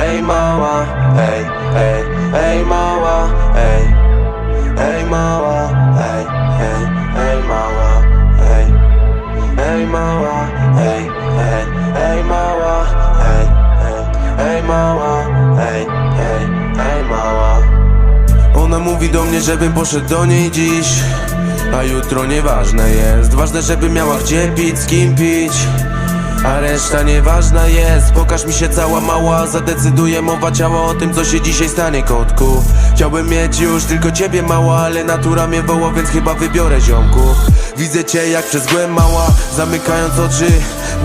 Ej mała, ej, ej, ej mała, ej. Ej mała, ej, ej, ej mała, ej. Ej mała, ej, ej, ej mała, ej, ej, mała, ej, ej, ej mała. Ona mówi do mnie, żebym poszedł do niej dziś. A jutro nieważne jest. Ważne, żeby miała gdzie pić, z kim pić a reszta nieważna jest. Pokaż mi się cała mała. Zadecyduję mowa ciała o tym co się dzisiaj stanie kotku. Chciałbym mieć już tylko ciebie mała Ale natura mnie woła więc chyba wybiorę ziomku Widzę cię jak przez głęb mała Zamykając oczy.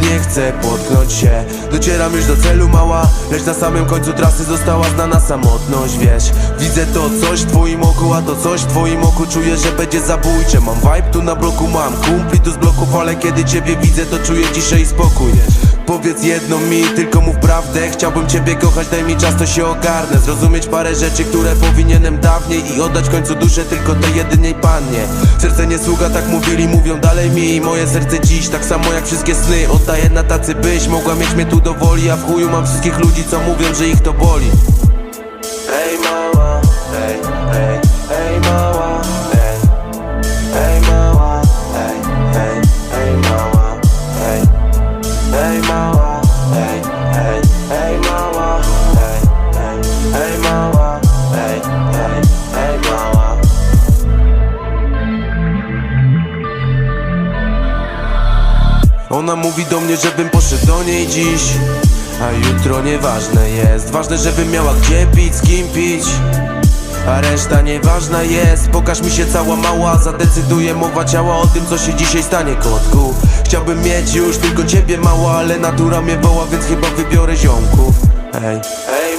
Nie chcę potknąć się. Docieram już do celu mała. Lecz na samym końcu trasy została znana samotność Wiesz, widzę to coś w twoim oku A to coś w twoim oku. Czuję, że będzie zabójcze. Mam vibe tu na bloku, mam kumpli tu z bloków Ale kiedy ciebie widzę to czuję ciszę i spokój Powiedz jedno mi, tylko mów prawdę. Chciałbym ciebie kochać, daj mi czas to się ogarnę. Zrozumieć parę rzeczy, które powinienem dawniej I oddać końcu duszę tylko tej jedynej pannie. Serce nie sługa, tak mówili, mówią dalej mi. Moje serce dziś, tak samo jak wszystkie sny. Oddaję na tacy byś, mogła mieć mnie tu do woli. A w chuju mam wszystkich ludzi, co mówią, że ich to boli. Ej mała, ej, ej, Ona mówi do mnie, żebym poszedł do niej dziś. A jutro nieważne jest. Ważne, żebym miała gdzie pić, z kim pić. A reszta nieważna jest. Pokaż mi się cała mała. Zadecyduję mowa ciała o tym co się dzisiaj stanie kotku. Chciałbym mieć już tylko ciebie mała Ale natura mnie woła więc chyba wybiorę ziomków. Ej, ej